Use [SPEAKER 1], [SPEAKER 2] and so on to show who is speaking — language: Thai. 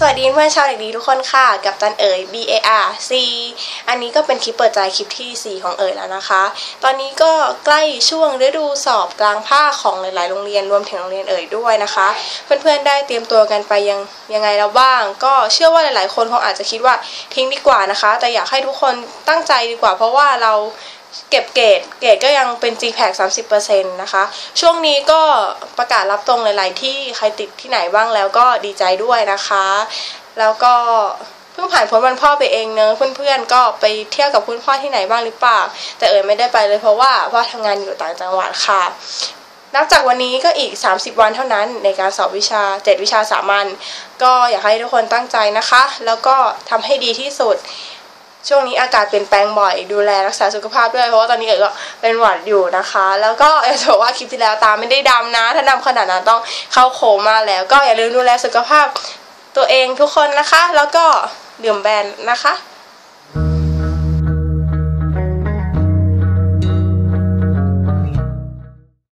[SPEAKER 1] สวัสดีเพื่อนชาวเด็กดีทุกคนค่ะ กับตันเอ๋ย B A R C อันนี้ก็เป็นคลิปเปิดใจคลิปที่ 4 ของเอ๋ยแล้วนะคะ ตอนนี้ก็ใกล้ช่วงฤดูสอบกลางภาคของหลายๆ โรงเรียนรวมถึงโรงเรียนเอ๋ยด้วยนะคะ เพื่อนๆได้เตรียมตัวกันไปยังยังไงแล้วบ้าง ก็เชื่อว่าหลายๆ คนคงอาจจะคิดว่าทิ้งดีกว่านะคะ แต่อยากให้ทุกคนตั้งใจดีกว่า เพราะว่าเรา เก็บเกรดเกรดก็ยังเป็น GPAC 30%นะคะ ช่วงนี้ก็ประกาศรับตรงหลาย ๆ ที่ใครติดที่ไหนบ้างแล้วก็ดีใจด้วยนะคะ แล้วก็เพิ่งผ่านพ้นวันพ่อไปเองเนอะเพื่อน ๆ ก็ไปเที่ยวกับคุณพ่อที่ไหนบ้างหรือเปล่า แต่เอ๋ยไม่ได้ไปเลยเพราะว่าพ่อทำงานอยู่ต่างจังหวัดค่ะนับจากวันนี้ก็อีก 30 วันเท่านั้นในการสอบวิชา 7 วิชาสามัญก็อยากให้ทุกคนตั้งใจนะคะ แล้วก็ทำให้ดีที่สุด ช่วงนี้อากาศเปลี่ยนแปลงบ่อยดูแลรักษาสุขภาพด้วยเพราะว่าตอนนี้เอ๋ก็เป็นหวัดอยู่นะคะ แล้วก็อยากจะบอกว่าคลิปที่แล้วตาไม่ได้ดำนะ ถ้าดำขนาดนั้นต้องเข้าโคม่าแล้ว ก็อย่าลืมดูแลสุขภาพตัวเองทุกคนนะคะ แล้วก็ดื่มแบรนนะคะ